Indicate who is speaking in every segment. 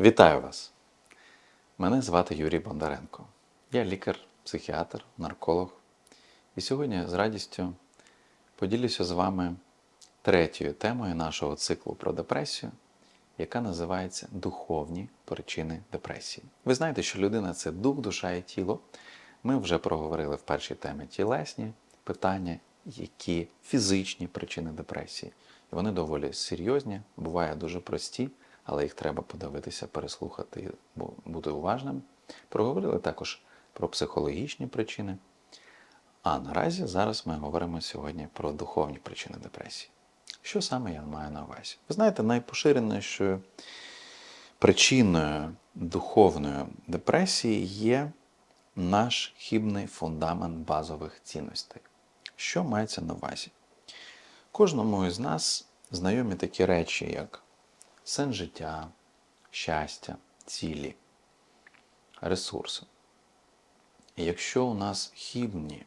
Speaker 1: Вітаю вас! Мене звати Юрій Бондаренко. Я лікар, психіатр, нарколог. І сьогодні з радістю поділюся з вами третьою темою нашого циклу про депресію, яка називається Духовні причини депресії. Ви знаєте, що людина це дух, душа і тіло. Ми вже проговорили в першій темі тілесні питання, які фізичні причини депресії. І вони доволі серйозні, буває дуже прості, але їх треба подивитися, переслухати бути уважним. Проговорили також про психологічні причини. А наразі зараз ми говоримо сьогодні про духовні причини депресії. Що саме я маю на увазі? Ви знаєте, найпоширенішою причиною духовної депресії є наш хибний фундамент базових цінностей. Що мається на увазі? Кожному із нас знайомі такі речі, як сенс життя, щастя, цілі, ресурси. І якщо у нас хибні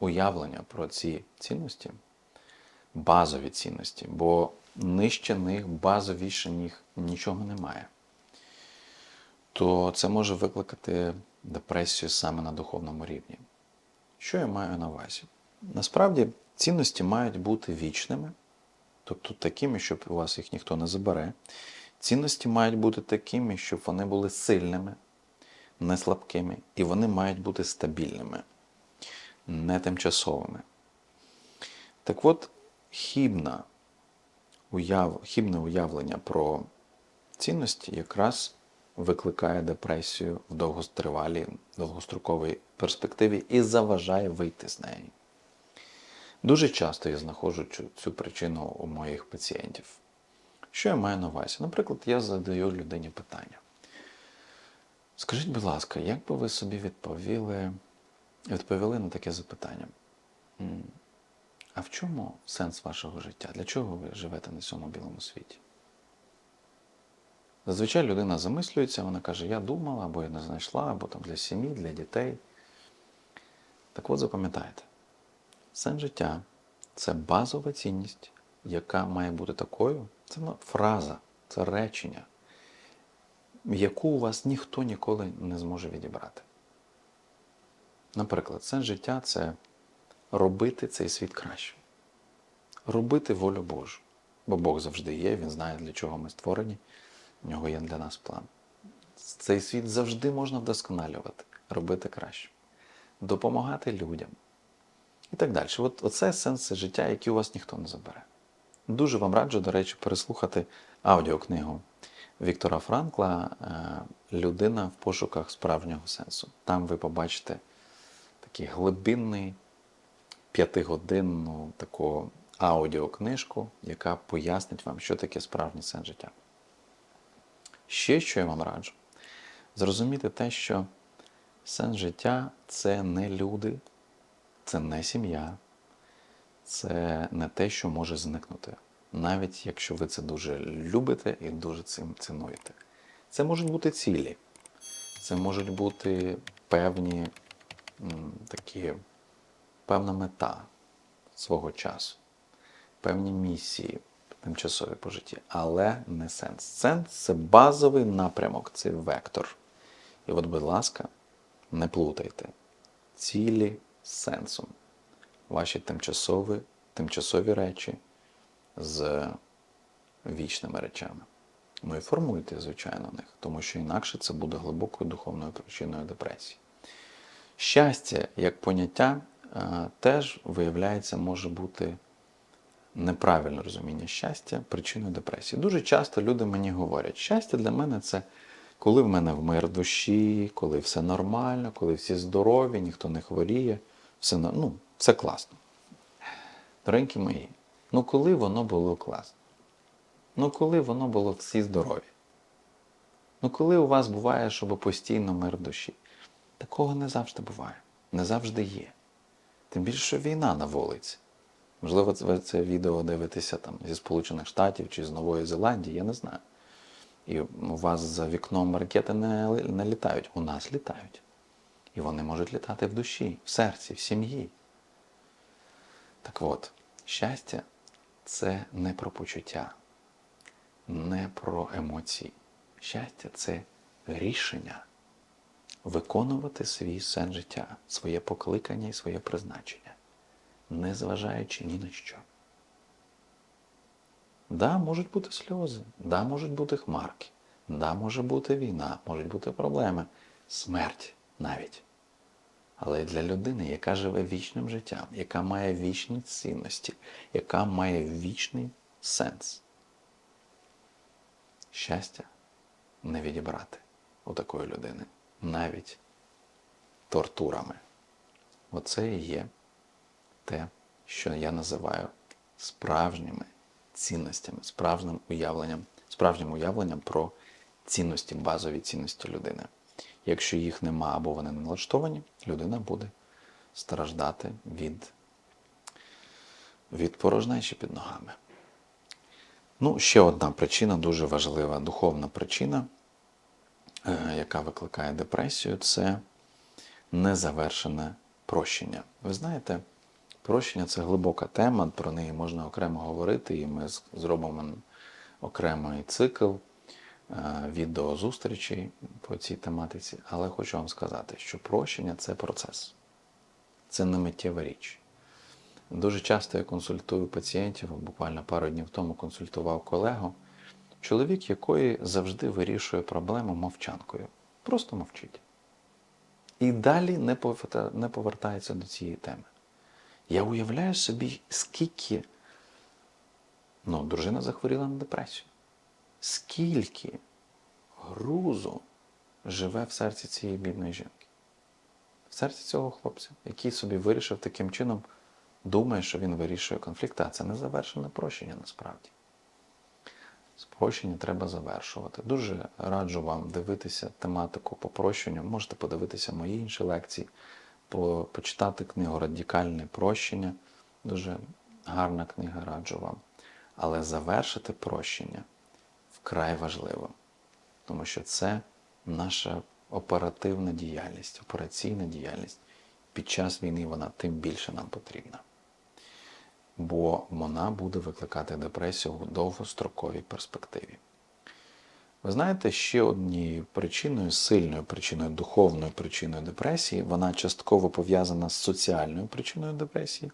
Speaker 1: уявлення про ці цінності, базові цінності, бо нижче них, базовіше них нічого немає, то це може викликати депресію саме на духовному рівні. Що я маю на увазі? Насправді цінності мають бути вічними, тобто такими, щоб у вас їх ніхто не забере. Цінності мають бути такими, щоб вони були сильними, не слабкими, і вони мають бути стабільними, не тимчасовими. Так от, хібна уяв... хібне уявлення про цінності якраз викликає депресію в довготривалій, довгостроковій перспективі і заважає вийти з неї. Дуже часто я знаходжу цю, причину у моїх пацієнтів. Що я маю на увазі? Наприклад, я задаю людині питання. Скажіть, будь ласка, як би ви собі відповіли, відповіли на таке запитання? А в чому сенс вашого життя? Для чого ви живете на цьому білому світі? Зазвичай людина замислюється, вона каже, я думала, або я не знайшла, або там для сім'ї, для дітей. Так от запам'ятайте, сенс життя це базова цінність, яка має бути такою. Це фраза, це речення, яку у вас ніхто ніколи не зможе відібрати. Наприклад, сенс життя це робити цей світ кращим, робити волю Божу. Бо Бог завжди є, Він знає, для чого ми створені, в нього є для нас план. Цей світ завжди можна вдосконалювати, робити краще, допомагати людям і так далі. От, оце сенс життя, який у вас ніхто не забере. Дуже вам раджу, до речі, переслухати аудіокнигу Віктора Франкла е, Людина в пошуках справжнього сенсу. Там ви побачите такий глибинний п'ятигодинну таку аудіокнижку, яка пояснить вам, що таке справжній сенс життя. Ще що я вам раджу, зрозуміти те, що сенс життя це не люди, це не сім'я, це не те, що може зникнути, навіть якщо ви це дуже любите і дуже цим цінуєте. Це можуть бути цілі, це можуть бути певні такі, певна мета свого часу, певні місії тимчасові по житті, але не сенс. Сенс це базовий напрямок, це вектор. І от, будь ласка, не плутайте цілі сенсом. Ваші тимчасові, тимчасові речі з вічними речами. Ну і формуйте, звичайно, них, тому що інакше це буде глибокою духовною причиною депресії. Щастя, як поняття, е, теж, виявляється, може бути неправильне розуміння щастя причиною депресії. Дуже часто люди мені говорять, щастя для мене це коли в мене в мир душі, коли все нормально, коли всі здорові, ніхто не хворіє, все, ну, все класно. Доренькі мої, ну коли воно було класно? Ну коли воно було всі здорові? Ну коли у вас буває, щоб постійно мир душі? Такого не завжди буває, не завжди є. Тим більше, що війна на вулиці. Можливо, ви це відео дивитеся там зі Сполучених Штатів чи з Нової Зеландії, я не знаю. І у вас за вікном ракети не, не літають, у нас літають. І вони можуть літати в душі, в серці, в сім'ї. Так от, щастя це не про почуття, не про емоції. Щастя це рішення виконувати свій сен життя, своє покликання і своє призначення, незважаючи ні на що. Да, можуть бути сльози, да, можуть бути хмарки, да, може бути війна, можуть бути проблеми, смерть навіть. Але для людини, яка живе вічним життям, яка має вічні цінності, яка має вічний сенс, щастя не відібрати у такої людини навіть тортурами. Оце і є те, що я називаю справжніми цінностями, справжнім уявленням, справжнім уявленням про цінності, базові цінності людини. Якщо їх нема або вони не налаштовані, людина буде страждати від, від порожнечі під ногами. Ну, ще одна причина, дуже важлива духовна причина, е, яка викликає депресію, це незавершене прощення. Ви знаєте, прощення це глибока тема, про неї можна окремо говорити, і ми зробимо окремий цикл відеозустрічей по цій тематиці. Але хочу вам сказати, що прощення це процес, це не миттєва річ. Дуже часто я консультую пацієнтів, буквально пару днів тому консультував колегу, чоловік якої завжди вирішує проблему мовчанкою. Просто мовчить. І далі не повертається до цієї теми. Я уявляю собі, скільки ну, дружина захворіла на депресію. Скільки грузу живе в серці цієї бідної жінки. В серці цього хлопця, який собі вирішив таким чином, думає, що він вирішує конфлікт, а це не завершене прощення насправді. Прощення треба завершувати. Дуже раджу вам дивитися тематику по прощенню. Можете подивитися мої інші лекції, по- почитати книгу Радикальне прощення. Дуже гарна книга, раджу вам. Але завершити прощення вкрай важливо, тому що це наша оперативна діяльність, операційна діяльність. Під час війни вона тим більше нам потрібна бо вона буде викликати депресію у довгостроковій перспективі. Ви знаєте, ще однією причиною, сильною причиною, духовною причиною депресії, вона частково пов'язана з соціальною причиною депресії.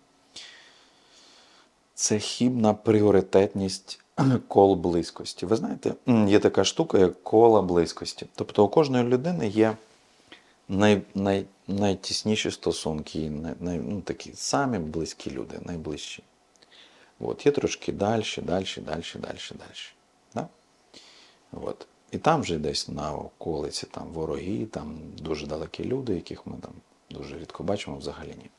Speaker 1: Це хібна пріоритетність кол близькості. Ви знаєте, є така штука, як кола близькості. Тобто у кожної людини є най, най, найтісніші стосунки, най, най, ну, такі самі близькі люди, найближчі. От, є трошки далі, далі, далі, далі, далі. Да? От. І там вже десь на околиці там вороги, там дуже далекі люди, яких ми там дуже рідко бачимо, взагалі ні.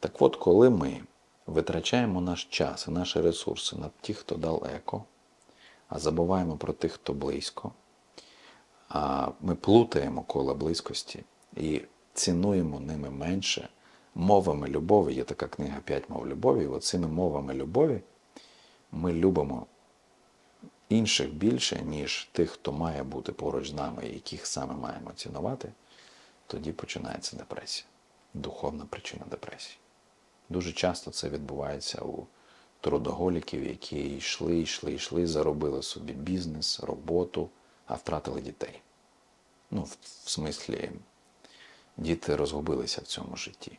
Speaker 1: Так от, коли ми витрачаємо наш час і наші ресурси на тих, хто далеко, а забуваємо про тих, хто близько, а ми плутаємо коло близькості і цінуємо ними менше мовами любові. Є така книга П'ять мов любові. І от цими мовами любові ми любимо інших більше, ніж тих, хто має бути поруч з нами, яких саме маємо цінувати, тоді починається депресія, духовна причина депресії. Дуже часто це відбувається у трудоголіків, які йшли, йшли, йшли, заробили собі бізнес, роботу, а втратили дітей. Ну, в, в смислі, діти розгубилися в цьому житті.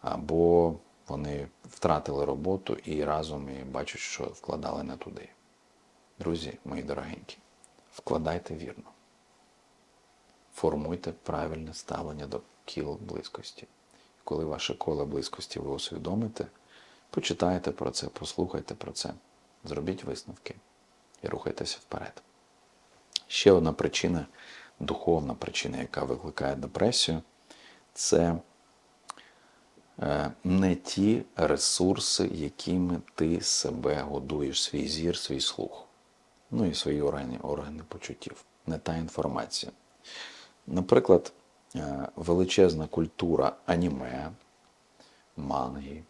Speaker 1: Або вони втратили роботу і разом і бачать, що вкладали не туди. Друзі, мої дорогенькі, вкладайте вірно. Формуйте правильне ставлення до кіл близькості. Коли ваше коло близькості ви усвідомите, почитайте про це, послухайте про це, зробіть висновки і рухайтеся вперед. Ще одна причина, духовна причина, яка викликає депресію, це е, не ті ресурси, якими ти себе годуєш, свій зір, свій слух, ну і свої органи, органи почуттів, не та інформація. Наприклад, величезна культура аніме, манги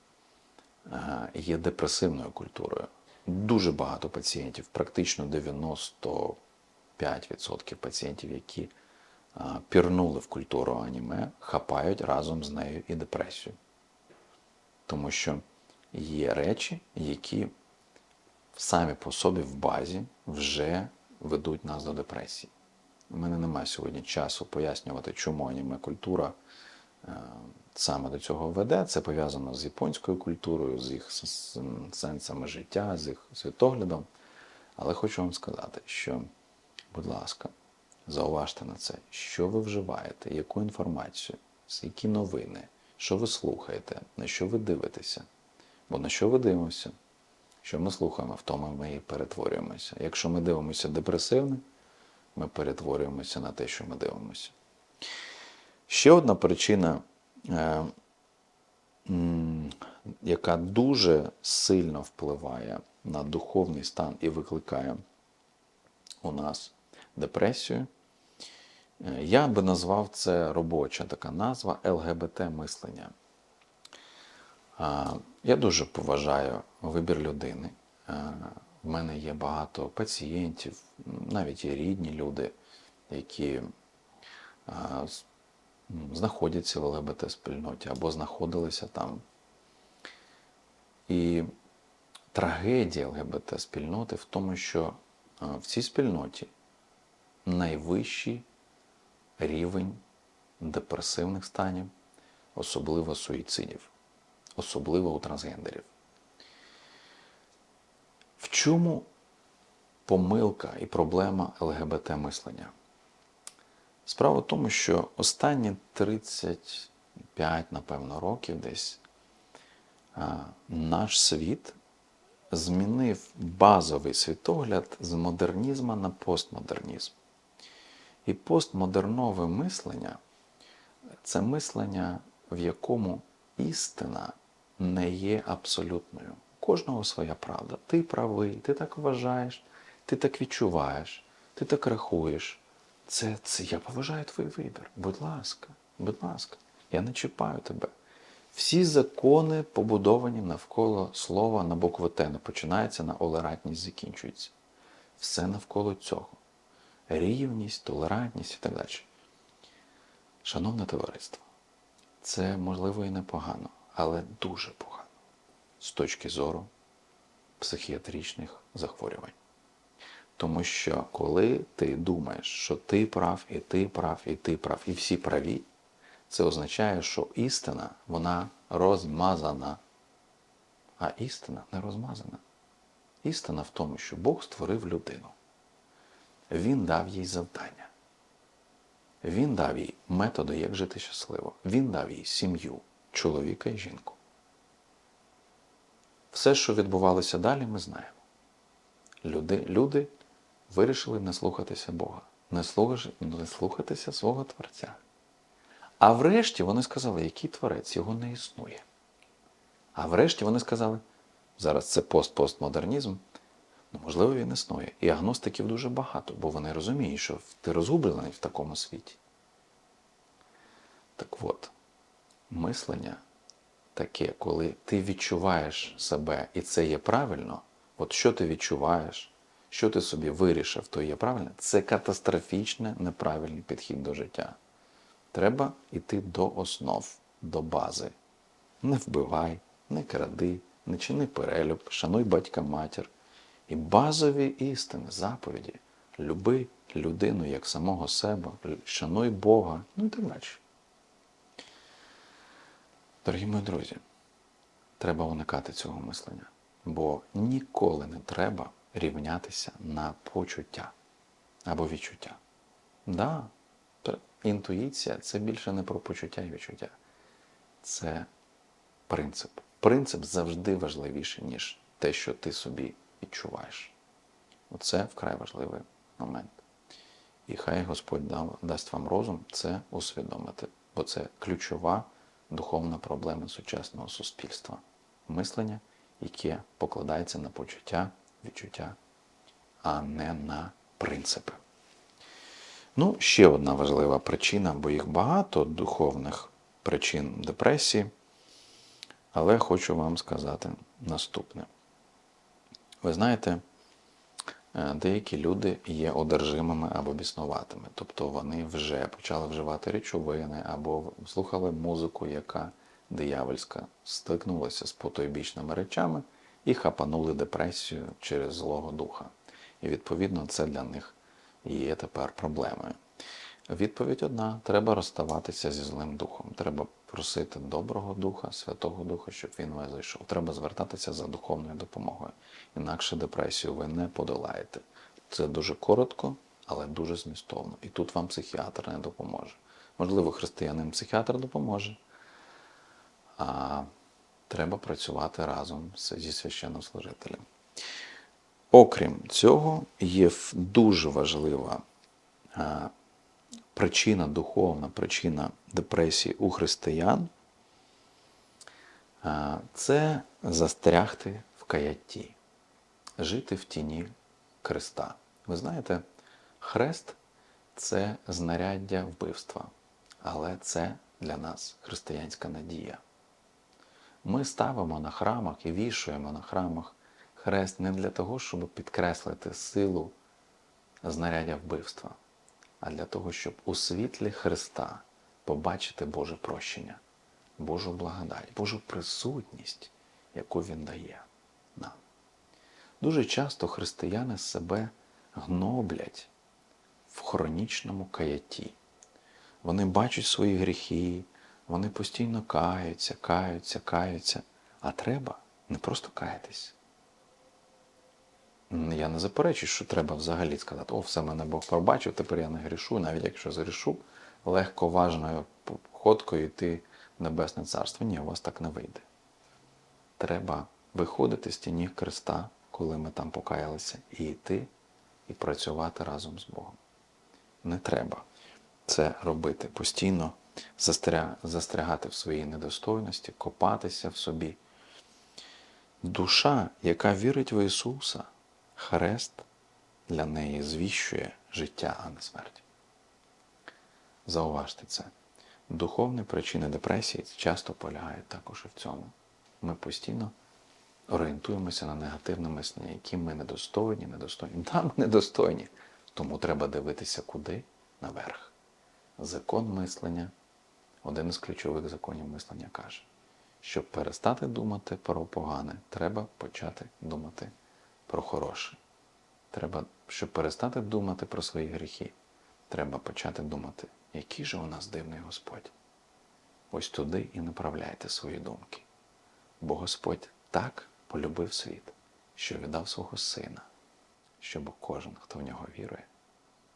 Speaker 1: е, є депресивною культурою. Дуже багато пацієнтів, практично 95% пацієнтів, які е, пірнули в культуру аніме, хапають разом з нею і депресію. Тому що є речі, які самі по собі в базі вже ведуть нас до депресії. У мене немає сьогодні часу пояснювати, чому аніме культура е, саме до цього веде. Це пов'язано з японською культурою, з їх сенсами життя, з їх світоглядом. Але хочу вам сказати, що, будь ласка, зауважте на це, що ви вживаєте, яку інформацію, які новини, що ви слухаєте, на що ви дивитеся. Бо на що ви дивимося? Що ми слухаємо, в тому ми і перетворюємося. Якщо ми дивимося депресивне, ми перетворюємося на те, що ми дивимося. Ще одна причина, е, яка дуже сильно впливає на духовний стан і викликає у нас депресію. е, Я би назвав це робоча така назва ЛГБТ-мислення. Я дуже поважаю вибір людини. В мене є багато пацієнтів, навіть є рідні люди, які а, знаходяться в ЛГБТ-спільноті або знаходилися там. І трагедія ЛГБТ-спільноти в тому, що в цій спільноті найвищий рівень депресивних станів, особливо суїцидів, особливо у трансгендерів. В чому помилка і проблема ЛГБТ-мислення? Справа в тому, що останні 35, напевно, років десь наш світ змінив базовий світогляд з модернізму на постмодернізм. І постмодернове мислення це мислення, в якому істина не є абсолютною. Кожного своя правда. Ти правий, ти так вважаєш, ти так відчуваєш, ти так рахуєш. Це, це я поважаю твій вибір. Будь ласка, будь ласка, я не чіпаю тебе. Всі закони побудовані навколо слова на букву Т, не починається на олератність, закінчується. Все навколо цього. Рівність, толерантність і так далі. Шановне товариство, це можливо і непогано, але дуже погано з точки зору психіатричних захворювань. Тому що коли ти думаєш, що ти прав, і ти прав, і ти прав, і всі праві, це означає, що істина вона розмазана. А істина не розмазана. Істина в тому, що Бог створив людину. Він дав їй завдання. Він дав їй методи, як жити щасливо. Він дав їй сім'ю, чоловіка і жінку. Все, що відбувалося далі, ми знаємо. Люди, люди вирішили не слухатися Бога, не, слугаш- не слухатися свого Творця. А врешті вони сказали, який творець, його не існує. А врешті вони сказали, зараз це пост-постмодернізм, ну, можливо, він існує. І агностиків дуже багато, бо вони розуміють, що ти розгублений в такому світі. Так от, мислення таке, коли ти відчуваєш себе, і це є правильно, от що ти відчуваєш, що ти собі вирішив, то є правильно, це катастрофічно неправильний підхід до життя. Треба йти до основ, до бази. Не вбивай, не кради, не чини перелюб, шануй батька матір. І базові істини, заповіді. Люби людину як самого себе, шануй Бога, ну і так далі. Дорогі мої друзі, треба уникати цього мислення, бо ніколи не треба рівнятися на почуття або відчуття. Да, інтуїція це більше не про почуття і відчуття. Це принцип. Принцип завжди важливіший, ніж те, що ти собі відчуваєш. Оце вкрай важливий момент. І хай Господь дав- дасть вам розум це усвідомити, бо це ключова духовна проблема сучасного суспільства. Мислення, яке покладається на почуття, відчуття, а не на принципи. Ну, ще одна важлива причина, бо їх багато духовних причин депресії, але хочу вам сказати наступне. Ви знаєте, деякі люди є одержимими або біснуватими, тобто вони вже почали вживати речовини або слухали музику, яка диявольська, стикнулася з потойбічними речами і хапанули депресію через злого духа. І відповідно це для них є тепер проблемою? Відповідь одна: треба розставатися зі злим духом. Треба просити доброго духа, Святого Духа, щоб він вас зайшов. Треба звертатися за духовною допомогою. Інакше депресію ви не подолаєте. Це дуже коротко, але дуже змістовно. І тут вам психіатр не допоможе. Можливо, християнин психіатр допоможе. А треба працювати разом зі священнослужителем. Окрім цього, є дуже важлива причина, духовна причина депресії у християн це застрягти в каятті, жити в тіні креста. Ви знаєте, хрест це знаряддя вбивства, але це для нас християнська надія. Ми ставимо на храмах і вішуємо на храмах хрест не для того, щоб підкреслити силу знаряддя вбивства, а для того, щоб у світлі Христа побачити Боже прощення, Божу благодать, Божу присутність, яку Він дає нам. Дуже часто християни себе гноблять в хронічному каятті. Вони бачать свої гріхи, вони постійно каються, каються, каються. А треба не просто каятись. Я не заперечую, що треба взагалі сказати, о, все мене Бог пробачив, тепер я не грішу, навіть якщо згрішу, легко важною ходкою йти в Небесне Царство. Ні, у вас так не вийде. Треба виходити з тіні Христа, коли ми там покаялися, і йти і працювати разом з Богом. Не треба це робити постійно, застрягати в своїй недостойності, копатися в собі. Душа, яка вірить в Ісуса, хрест для неї звіщує життя, а не смерть. Зауважте це. Духовні причини депресії часто полягають також і в цьому. Ми постійно орієнтуємося на негативне мислення, які ми недостойні, недостойні. Да, ми недостойні. Тому треба дивитися куди? Наверх. Закон мислення, один із ключових законів мислення каже, щоб перестати думати про погане, треба почати думати про хороше. Треба, щоб перестати думати про свої гріхи, треба почати думати, який же у нас дивний Господь. Ось туди і направляйте свої думки. Бо Господь так полюбив світ, що віддав свого сина, щоб кожен, хто в нього вірує,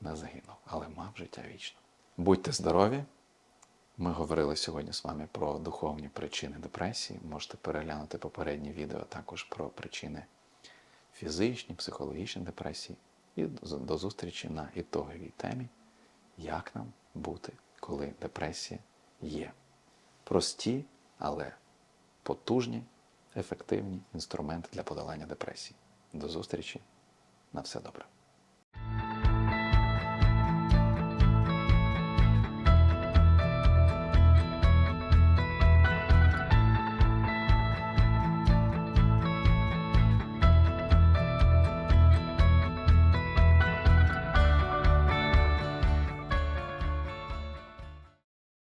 Speaker 1: не загинув, але мав життя вічне. Будьте здорові! Ми говорили сьогодні з вами про духовні причини депресії. Можете переглянути попередні відео також про причини фізичні, психологічні депресії. І до зустрічі на ітоговій темі, як нам бути, коли депресія є. Прості, але потужні, ефективні інструменти для подолання депресії. До зустрічі. На все добре.